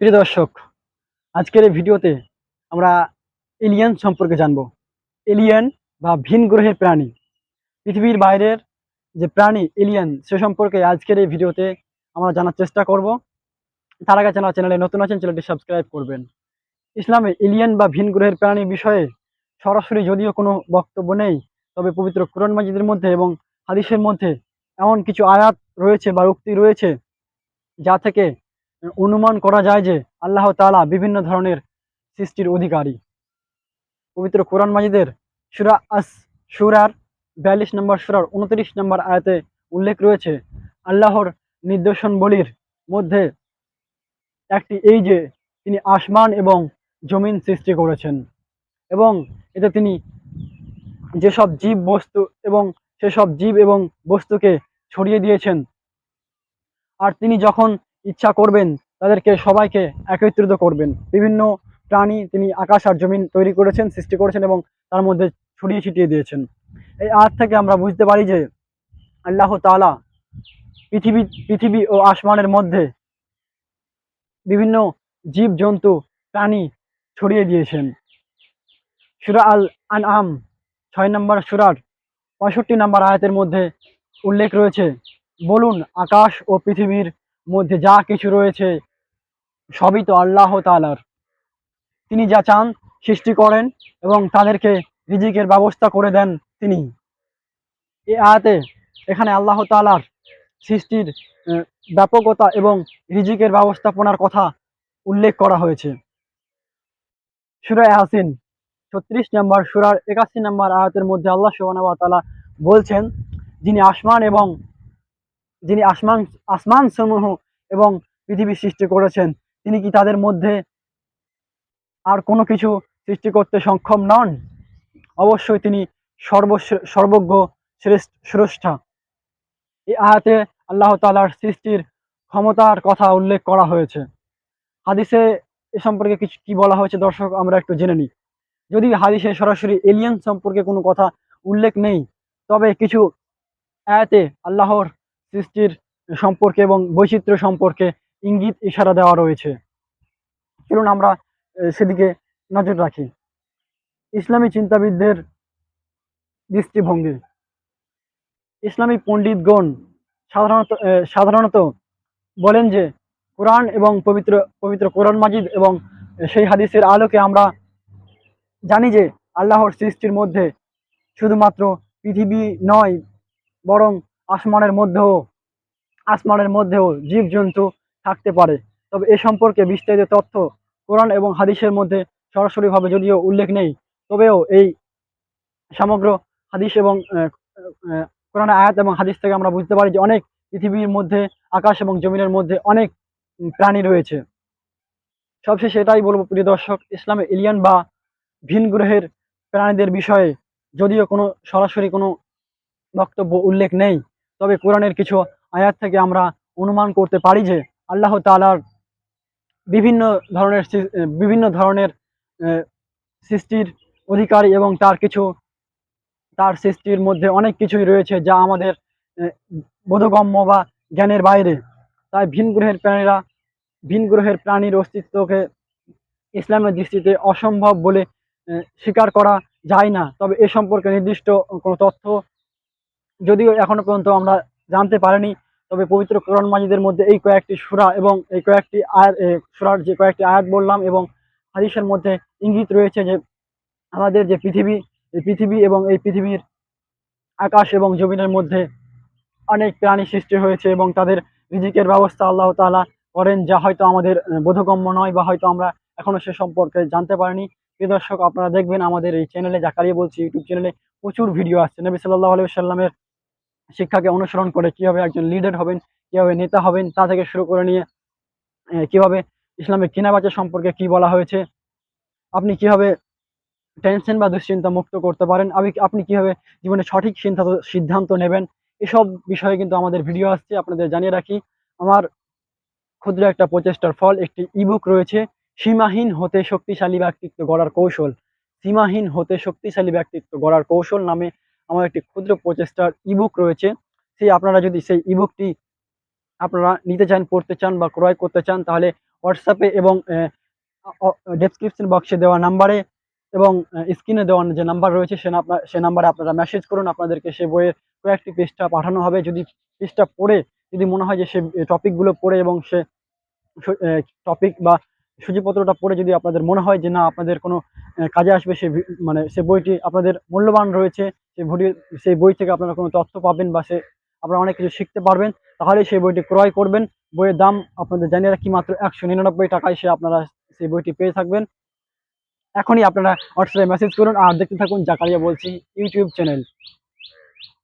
প্রিয় দর্শক, আজকের এই ভিডিওতে আমরা এলিয়েন সম্পর্কে জানব। এলিয়েন বা ভিন গ্রহের প্রাণী। পৃথিবীর বাইরের যে প্রাণী এলিয়েন সে সম্পর্কে আজকের এই ভিডিওতে আমরা জানার চেষ্টা করব। তার আগে জানা চ্যানেলে নতুন আছেন চ্যানেলটি সাবস্ক্রাইব করবেন। ইসলামে এলিয়েন বা ভিন গ্রহের প্রাণী বিষয়ে সরাসরি যদিও কোনো বক্তব্য নেই, তবে পবিত্র কোরআন মাজিদের মধ্যে এবং হাদিসের মধ্যে এমন কিছু আয়াত রয়েছে বা উক্তি রয়েছে, যা থেকে অনুমান করা যায় যে আল্লাহ তালা বিভিন্ন ধরনের সৃষ্টির অধিকারী। পবিত্র কোরআন মাজিদের সুরা আস সুরার বিয়াল্লিশ নম্বর সুরার উনত্রিশ নম্বর আয়াতে উল্লেখ রয়েছে, আল্লাহর নির্দেশনবলীর মধ্যে একটি এই যে তিনি আসমান এবং জমিন সৃষ্টি করেছেন এবং এতে তিনি যেসব জীব বস্তু এবং সেসব জীব এবং বস্তুকে ছড়িয়ে দিয়েছেন, আর তিনি যখন ইচ্ছা করবেন, তাদেরকে সবাইকে একত্রিত করবেন। বিভিন্ন প্রাণী তিনি আকাশ আর জমিন তৈরি করেছেন, সৃষ্টি করেছেন এবং তার মধ্যে ছড়িয়ে ছিটিয়ে দিয়েছেন। এই আয়াত থেকে আমরা বুঝতে পারি যে আল্লাহ তাআলা পৃথিবী পৃথিবী ও আসমানের মধ্যে বিভিন্ন জীব জন্তু প্রাণী ছড়িয়ে দিয়েছেন। সুরা আল আনআম ছয় নম্বর সুরার পঁয়ষট্টি নম্বর আয়াতের মধ্যে উল্লেখ রয়েছে, বলুন আকাশ ও পৃথিবীর মধ্যে যা কিছু রয়েছে, সবই তো আল্লাহ তাআলার। তিনি যা চান সৃষ্টি করেন এবং তাদেরকে রিজিকের ব্যবস্থা করে দেন তিনি। এ আয়াতে এখানে আল্লাহ তালার সৃষ্টির ব্যাপকতা এবং রিজিকের ব্যবস্থাপনার কথা উল্লেখ করা হয়েছে। সুরা ইয়াসিন ছত্রিশ নম্বর, সুরার একাশি নম্বর আয়াতের মধ্যে আল্লাহ সুবহানাহু ওয়া তাআলা বলছেন, যিনি আসমান এবং যিনি আসমান আসমান সমূহ এবং পৃথিবী সৃষ্টি করেছেন, তিনি কি তাদের মধ্যে আর কোনো কিছু সৃষ্টি করতে সক্ষম নন? অবশ্যই তিনি সর্ব সর্বজ্ঞ, শ্রেষ্ঠ, স্রষ্টা। এই আয়াতে আল্লাহ তালার সৃষ্টির ক্ষমতার কথা উল্লেখ করা হয়েছে। হাদিসে এ সম্পর্কে কিছু কি বলা হয়েছে দর্শক, আমরা একটু জেনে নিই। যদি হাদিসে সরাসরি এলিয়েন সম্পর্কে কোনো কথা উল্লেখ নেই, তবে কিছু আয়াতে আল্লাহর সৃষ্টির সম্পর্কে এবং বৈচিত্র্য সম্পর্কে ইঙ্গিত, ইশারা দেওয়া রয়েছে। চলুন আমরা সেদিকে নজর রাখি। ইসলামী চিন্তাবিদদের দৃষ্টিভঙ্গি। ইসলামী পণ্ডিতগণ সাধারণত সাধারণত বলেন যে, কোরআন এবং পবিত্র পবিত্র কোরআন মাজিদ এবং সেই হাদিসের আলোকে আমরা জানি যে, আল্লাহর সৃষ্টির মধ্যে শুধুমাত্র পৃথিবী নয়, বরং আসমানের মধ্যেও আসমানের মধ্যেও জীবজন্তু থাকতে পারে। তবে এ সম্পর্কে বিস্তারিত তথ্য কোরআন এবং হাদিসের মধ্যে সরাসরিভাবে যদিও উল্লেখ নেই তবেও এই সমগ্র হাদিস এবং আহ, আয়াত এবং হাদিস থেকে আমরা বুঝতে পারি যে অনেক পৃথিবীর মধ্যে আকাশ এবং জমিনের মধ্যে অনেক প্রাণী রয়েছে। সবশেষে এটাই বলব প্রিয় দর্শক ইসলামে এলিয়ান বা ভিন গ্রহের প্রাণীদের বিষয়ে যদিও কোনো সরাসরি কোনো বক্তব্য উল্লেখ নেই তবে কোরআনের কিছু আয়াত থেকে আমরা অনুমান করতে পারি যে আল্লাহ তাআলার বিভিন্ন ধরনের বিভিন্ন ধরনের সৃষ্টির অধিকারী এবং তার কিছু, তার সৃষ্টির মধ্যে অনেক কিছুই রয়েছে যা আমাদের বোধগম্য বা জ্ঞানের বাইরে। তাই ভিন গ্রহের প্রাণীরা, ভিন গ্রহের প্রাণীর অস্তিত্বকে ইসলামের দৃষ্টিতে অসম্ভব বলে স্বীকার করা যায় না। তবে এ সম্পর্কে নির্দিষ্ট কোনো তথ্য যদিও এখনও পর্যন্ত আমরা জানতে পারিনি, তবে পবিত্র কোরআন মাজিদের মধ্যে এই কয়েকটি সুরা এবং এই কয়েকটি আয়াত সূরার যে কয়েকটি আয়াত বললাম এবং হাদিসের মধ্যে ইঙ্গিত রয়েছে যে আমাদের যে পৃথিবী, এই পৃথিবী এবং এই পৃথিবীর আকাশ এবং জমিনের মধ্যে অনেক প্রাণী সৃষ্টি হয়েছে এবং তাদের রিজিকের ব্যবস্থা আল্লাহ তাআলা করেন যা হয়তো আমাদের বোধগম্য নয় বা হয়তো আমরা এখনও সে সম্পর্কে জানতে পারিনি। প্রিয় দর্শক, আপনারা দেখবেন আমাদের এই চ্যানেলে জাকারিয়া বলছি, ইউটিউব চ্যানেলে প্রচুর ভিডিও আসছে। নবী সাল্লাহ আলাইহি সাল্লামের শিক্ষাকে অনুসরণ করে কীভাবে একজন লিডার হবেন, কীভাবে নেতা হবেন তা থেকে শুরু করে নিয়ে কীভাবে ইসলামের কেনাবেচা সম্পর্কে কি বলা হয়েছে, আপনি কীভাবে টেনশন বা দুশ্চিন্তা মুক্ত করতে পারেন, আপনি আপনি কীভাবে জীবনে সঠিক সিদ্ধান্ত সিদ্ধান্ত নেবেন, এসব বিষয়ে কিন্তু আমাদের ভিডিও আসছে, আপনাদের জানিয়ে রাখি। আমার ক্ষুদ্র একটা প্রচেষ্টার ফল, একটি ইবুক রয়েছে, সীমাহীন হতে শক্তিশালী ব্যক্তিত্ব গড়ার কৌশল। সীমাহীন হতে শক্তিশালী ব্যক্তিত্ব গড়ার কৌশল নামে আমার একটি ক্ষুদ্র প্রচেষ্টার ইবুক রয়েছে। সেই আপনারা যদি সেই ইবুকটি আপনারা নিতে চান, পড়তে চান বা ক্রয় করতে চান, তাহলে হোয়াটসঅ্যাপে এবং ডেসক্রিপশন বক্সে দেওয়া নাম্বারে এবং স্ক্রিনে দেওয়া যে নাম্বার রয়েছে, সে নাম্বার, সে নাম্বারে আপনারা মেসেজ করুন। আপনাদেরকে সে বইয়ের কয়েকটি পৃষ্ঠা পাঠানো হবে। যদি পৃষ্ঠা পড়ে, যদি মনে হয় যে সে টপিকগুলো পড়ে এবং সে টপিক বা সূচিপত্রটা পড়ে যদি আপনাদের মনে হয় যে না, আপনাদের কোনো কাজে আসবে সে মানে সে বইটি আপনাদের মূল্যবান রয়েছে সেই বই সেই বই থেকে আপনারা কোনো তথ্য পাবেন বা সে, আপনারা অনেক কিছু শিখতে পারবেন, তাহলে সেই বইটি ক্রয় করবেন। বইয়ের দাম আপনাদের জানিয়ে রাখি মাত্র একশো নিরানব্বই টাকায় সে আপনারা সেই বইটি পেয়ে থাকবেন। এখনই আপনারা হোয়াটসঅ্যাপে মেসেজ করুন আর দেখতে থাকুন জাকারিয়া বলছি ইউটিউব চ্যানেল।